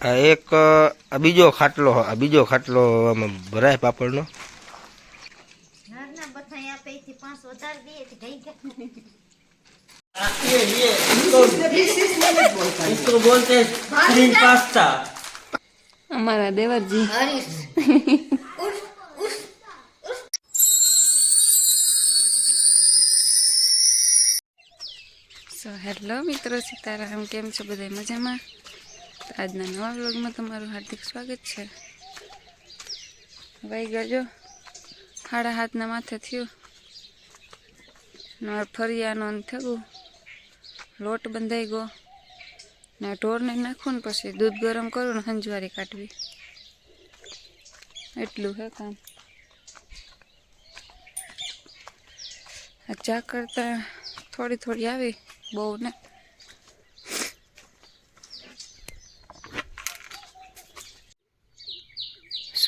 આ એક આ બીજો ખાટલો આ બીજો ખાટલો આમાં ભરાય પાપડનો. અમારા દેવરજી. સો હેલો મિત્રો સીતારામ. કેમ છો? બધા મજામાં? આજના નવા વ્લોગમાં તમારું હાર્દિક સ્વાગત છે. ભાઈ ગયો સાડા હાથના માથે થયું. ને ફરિયાનો થયું. લોટ બંધાઈ ગયો. ને ઢોરને નાખું ને પછી દૂધ ગરમ કરું ને હંજવારી કાઢવી. એટલું હે કામ. આ ચા કરતા થોડી થોડી આવી, બહુ ને.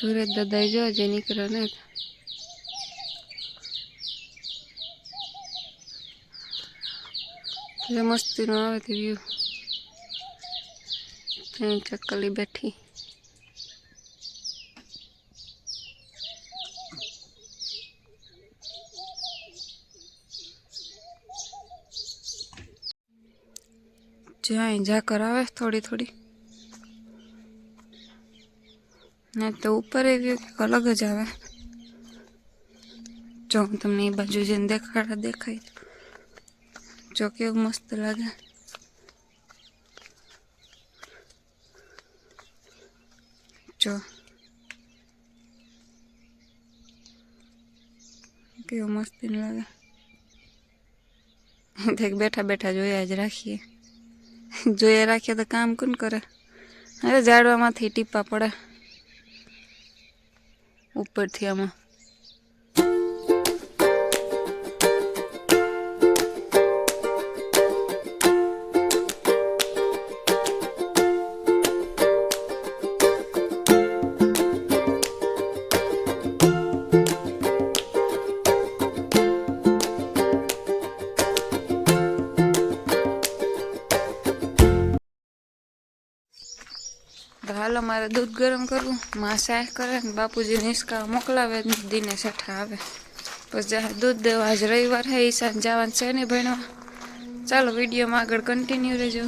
સુરત દાદા જો જે નીકળ્યો ને મસ્તીનું આવે તે વ્યૂ ત્યાં ચક્કલી બેઠી. જ્યાં ઝાકર આવે થોડી થોડી. ને તો ઉપર એવી કંઈક અલગ જ આવે જો હું તમને એ બાજુ જઈને દેખાડા દેખાય જો કેવું મસ્ત લાગે જો કેવું મસ્તી લાગે દેખ બેઠા બેઠા જોયા જ રાખીએ જોઈએ રાખીએ તો કામ કોણ કરે અરે ઝાડવામાંથી ટીપા પડે ઉપરથી આમાં. મારે દૂધ ગરમ કરવું માં શાક કરે ને બાપુજી નિષ્કા મોકલાવે દિને શેઠા આવે. પછી દૂધ દેવા આજ રવિવાર હે ઈશાન જવાનું છે ને ભણવા. ચાલો વિડીયોમાં આગળ કન્ટિન્યુ રહેજો.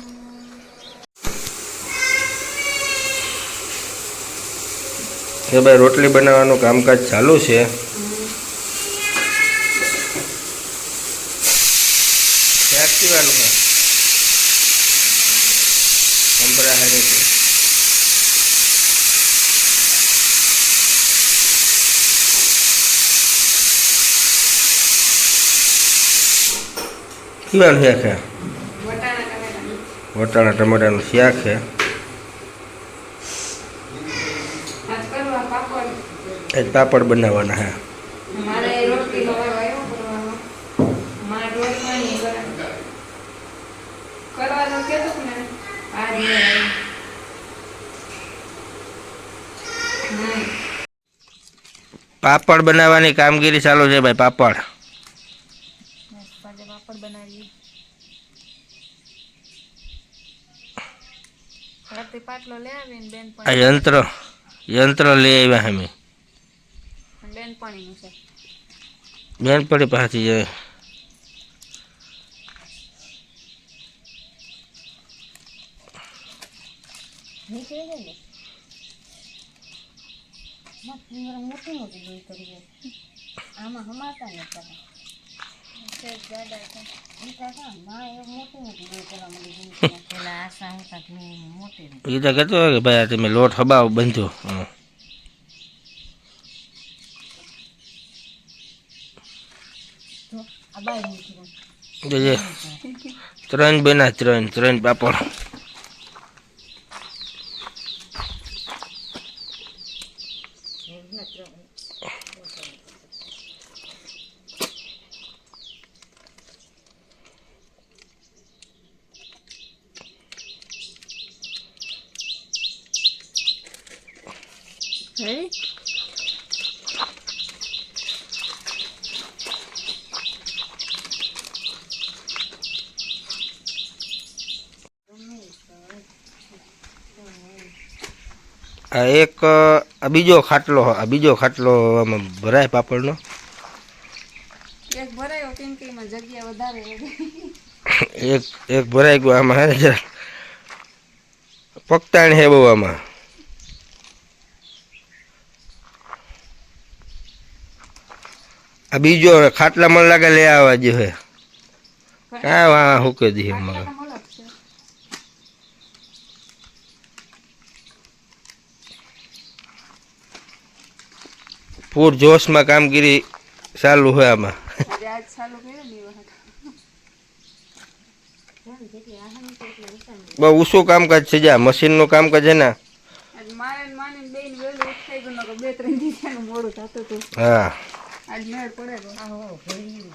કે ભાઈ રોટલી બનાવવાનું કામકાજ ચાલુ છે? શાક પીવાનું છે સંભળા હારી છે પીવાનું શાક છે વટાણા ટમાટાનું. શાક છે. એક પાપડ. બનાવવાના હે પાપડ બનાવવાની કામગીરી ચાલુ છે ભાઈ પાપડ બનાવીએ રાતે પાટલો લઈ આવીને બેન આ યંત્ર યંત્ર લઈ આવ્યા અમે. બેન પાણીનું છે. બેન પડી પાછી જાય મોટી મોટી આમાં હમાતા ને એ તો કહેતો હોય કે ભાઈ આ તમે લોટ હબાવ બંધો. ત્રણ બેના ત્રણ ત્રણ પાપડ હે આ એક આ બીજો ખાટલો આ બીજો ખાટલો આમાં ભરાય પાપડનો. એક ભરાયો કેમ કે એમાં જગ્યા વધારે એક એક ભરાઈ ગયો આમાં હે જરા. પકતાણ હે બહુ આમાં. આ બીજો ખાટલા મને લાગે લઈ આવવા જે હે. હા. વાહ હુકે દી અમારે આમ અલગ છે પૂર જોશમાં કામગીરી ચાલુ હોય આમાં આજે આજ ચાલુ કર્યો ને એ વખત જેટલી આહમ છે એટલી ઉતારી બહુ ઊંચું કામકાજ છે જા મશીનનું કામકાજ છે ને આજ મારે ને માની બેન વેલું ઉઠાઈ ગયું નકર બે ત્રણ દિવસનું મોડું થતું હતું. હા. આજ મેળ પડે તો આહો ભર્યું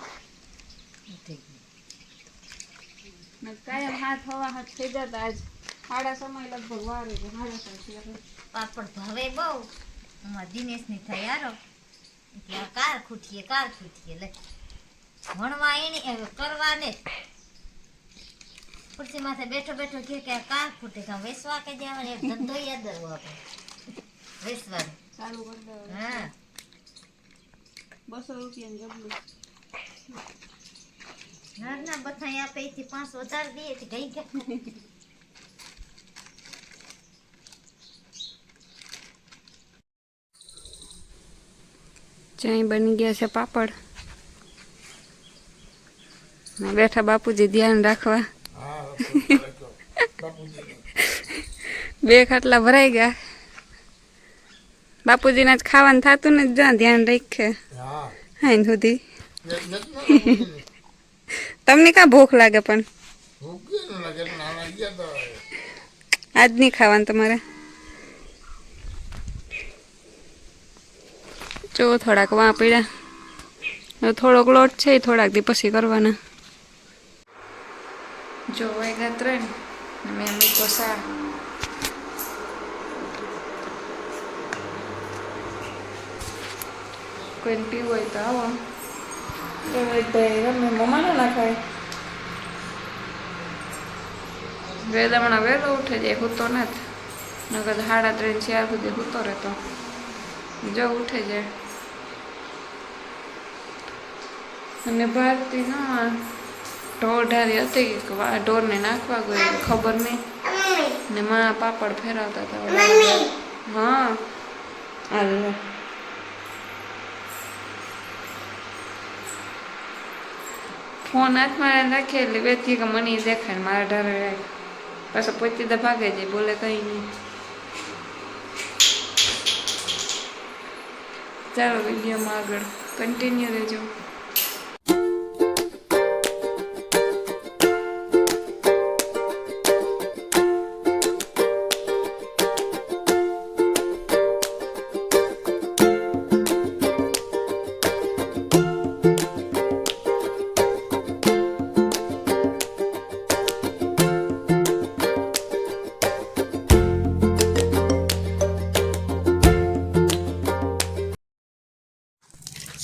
ને કાયમ હાથ હવા હાથ થઈ જતા આજ સાડા સમય લગભગ વારે છે સાડા સાત એટલે પાપડ ભાવે બહુ. દિનેશની કાર ખૂટીએ કાર ખૂટીએ. લે ભણવા એની કરવાને. કરવા ખુરશી માથે બેઠો બેઠો કે કે કાર ખૂટે કાં વેસવા કે જવાનું એક ધંધો યાદ આવ્યો આપણે. વેસવાનો. ચાલુ કરી દો હા. બસો રૂપિયા જબલું. ના ના બધા આપે થી પાંચ વધારે દે ગઈ ગયા. ચાય બની ગયા છે પાપડ. ને બેઠા બાપુજી ધ્યાન રાખવા. બે ખાટલા ભરાઈ ગયા. બાપુજીને જ ખાવાનું થતું ને જ્યાં ધ્યાન રાખે. હા. સુધી. તમને કા ભૂખ લાગે પણ? આજ નહીં ખાવાનું તમારે. જો થોડાક વાં પીડા થોડોક લોટ છે એ થોડાક દી પછી કરવાના. જો વાગ્યા ત્રણ મેં મૂકો સા કોઈને પીવું હોય તો આવો. રમે મમ્માનો ના ખાય વેદ હમણાં વહેલો ઉઠે જાય હૂતો નથી. નગર સાડા ત્રણ ચાર સુધી હૂતો રહેતો. જો ઉઠે જાય. અને ભારતી ના ઢોર ઢારી હતી કે ઢોરને નાખવા ગઈ ખબર નહીં ને માં પાપડ ફેરવતા હતા હા. હાલ ફોન હાથમાં રાખીએ એટલે બેથી કે મને દેખાય ને મારા ઢારે રાખ પાછો પોતી તો ભાગે જાય બોલે કઈ નહીં ચાલો વિડીયોમાં આગળ. કન્ટિન્યુ રહેજો.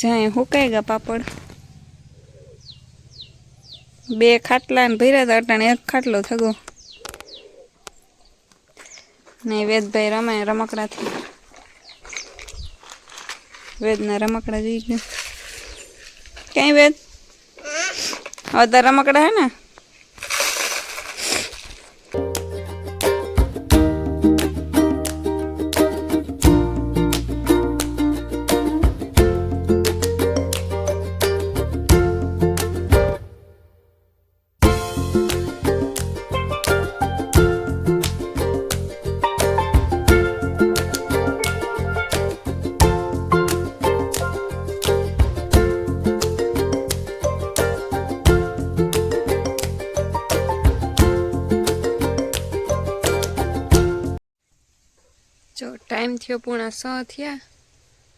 જાય હુકાઈ ગયા પાપડ. બે ખાટલા ભર્યા હતા અટાણે એક ખાટલો થગો. ને વેદભાઈ રમે રમકડાથી. વેદના રમકડા જોઈ ગયો. ક્યાંય વેદ? હવે તાર રમકડા હે ને? ટાઈમ થયો પૂણા સ થયા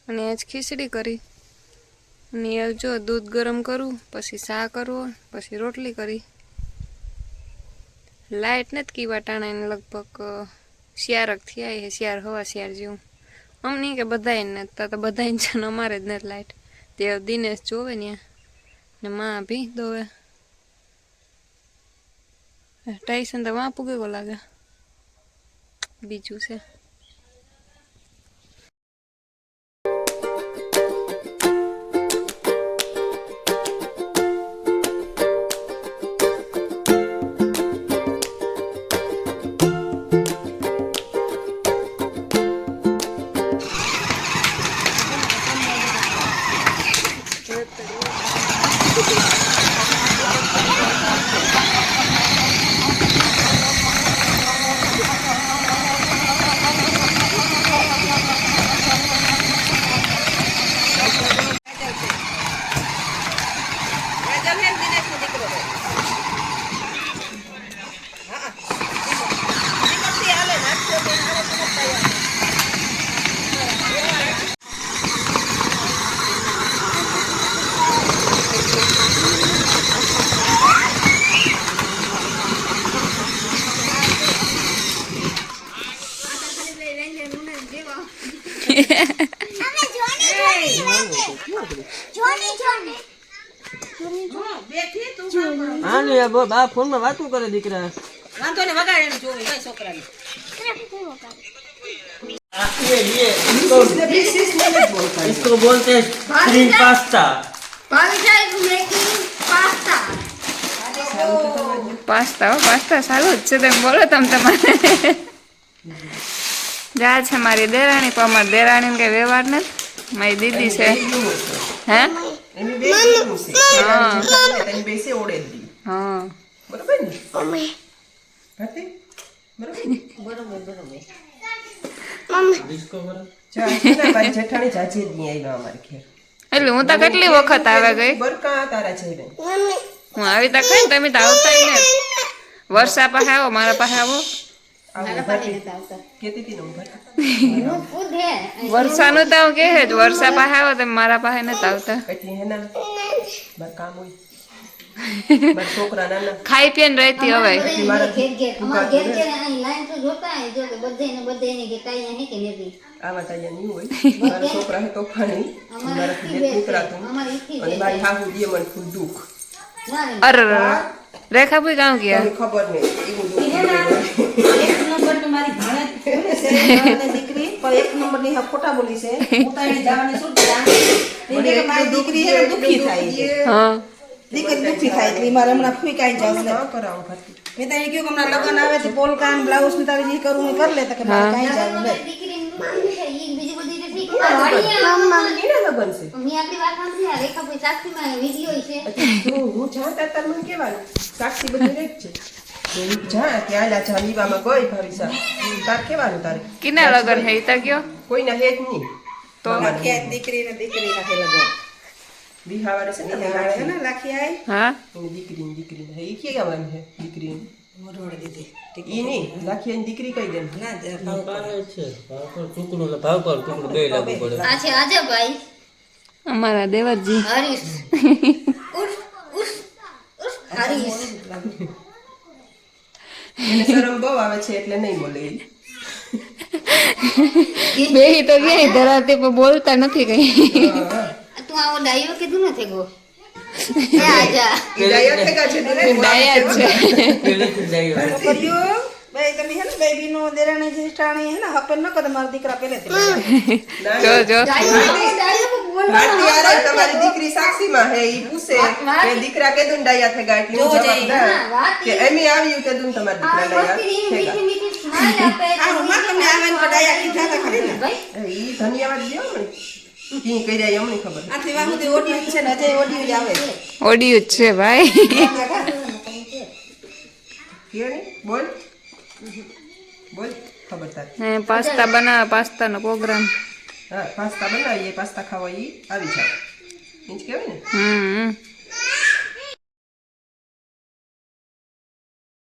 અને આજ ખીચડી કરી. અને જો દૂધ ગરમ કરું, પછી શા કરવો, પછી રોટલી કરી. લાઇટ નથી કીવા ટાણા એને લગભગ શિયારક થયા છે શિયાર હવા શિયાર જેવું. આમ નહીં કે બધાય નથી તો બધાય છે ને અમારે જ નથી લાઇટ તે દિનેશ જોવે ને ને માં ભી દોવે. ટાઈસન તો વાં પૂગેલો લાગે? બીજું છે. હા ને આ બા ફોનમાં વાતું કરે દીકરા વાંધો ને વગાડે એને જોવે ભાઈ છોકરાને આ ये ये इसको इसको बोलते हैं स्क्रीन पास्ता પાસ્તા હો પાસ્તા સારું જ છે તમે બોલો તમે તમારે જા છે મારી દેરાણી પણ અમારી દેરાણી કઈ વ્યવહાર નથી મારી દીદી છે હે હા હા. એટલે હું તો કેટલી વખત આવે ગઈ? હું આવી તા કઈ તમે તો આવતા ને. વર્ષા પાસે આવો મારા પાસે આવો. વર્ષાનું તો કે વર્ષા પાસે આવો તમે મારા પાસે નથી આવતા. છોકરા નાના ખાઈ પીને રહેતી હવે ઘેર ઘેર અમારા ઘેર ઘેર અહીં લાઈન તો જોતા હોય જો કે બધે ને બધે ને કે કાંઈ અહીં કે નથી આવા તાજા નહીં હોય મારા છોકરા હે તોફાની અમારે ઈથી ઘેર બેસે. નીકળાતું અમારે ઈથી અને બેસે. મારી હાહુ દે મને ફૂલ દુઃખ ના રે. અરે રેખા ભાઈ કામ ગયા મને ખબર નહીં એવું દુઃખ એક નંબરની મારી ભાણેજ છે, ભાણેજ દીકરી પણ એક નંબરની હા ખોટા બોલી છે હું તો એને જવાની શું જાણ એને કે મારી દીકરી છે ને દુઃખી થાય છે હા દીકરી દુઃખી થાય એટલે મારે હમણાં ફૂઈ કાંઈ જવું ને નથી મેં તને કહ્યું કે હમણાં લગ્ન આવે છે પોલકા ને બ્લાઉઝ ને તારે જે કરવું એ કરી લે તો કે મારે કાંઈ જવું દીકરીનું હું. તાર કહેવાનું સાક્ષી બધી રહે છે. જા ત્યાં લા જાનીવામાં ગઈ ભરીસા તાર કેવાનું તારે? કિના લગન હે? ઈ તો કયો? કોઈના હે જ નહીં તો લાખી દીકરી ને દીકરી નાખે લગ્ન. બિહાવાડે છે ને આવે છે ને લાખી આઈ હા એની દીકરીની દીકરીને ઈ કે ગાવાની હે દીકરીની મોઢોડી દીધી ઈ નહીં લાખી એની દીકરી કઈ દે ના ભાવ ભાવ છે ભાવ પર ટુકડું ને ભાવ પર ટુકડું બે લાગુ પડે આ છે આજભાઈ અમારા દેવરજી હરીશ ઉર્ફ ઉર્ફ ઉર્ફ હરીશ એને શરમ બહુ આવે છે એટલે નહીં બોલે બે તો ક્યાંય ધરાતે પણ બોલતા નથી કઈ તું આવો ડાયો કીધું ને થેગો? જ છે પેલેથી જ લાવ્યો. કર્યું ભાઈ તમે હે ને બેબી નો દેરાણી જેઠાણી હે ને હપન ન કરો મારા દીકરા દીકરી સાક્ષીમાં હે ઈ પૂછે. કે દીકરા કેદું ડાયા થેગા એટલે હું જવાબ કે એમી આવ્યું કેદું તમારા દીકરા ડાયા મીઠી મીઠી સ્માઈલ આપે હારું, માં તમને આવે ને તો ડાયા કીધા હતા ખરી ને? ભાઈ. થેગા ઈ ધન્યવાદ દ્યો કી કર્યા એ અમને ખબર આથી વાહ સુધી ઓડિયો છે ને અજય ઓડિયો જ આવે છે. ઓડિયો જ છે ભાઈ. ને બોલ. બોલ ખબર તાર. હે પાસ્તા બનાવે પાસ્તાનો પ્રોગ્રામ. હા પાસ્તા બનાવીએ પાસ્તા ખાવા ઈ આવી જાવ ઇંચ કહેવાય ને? હમ.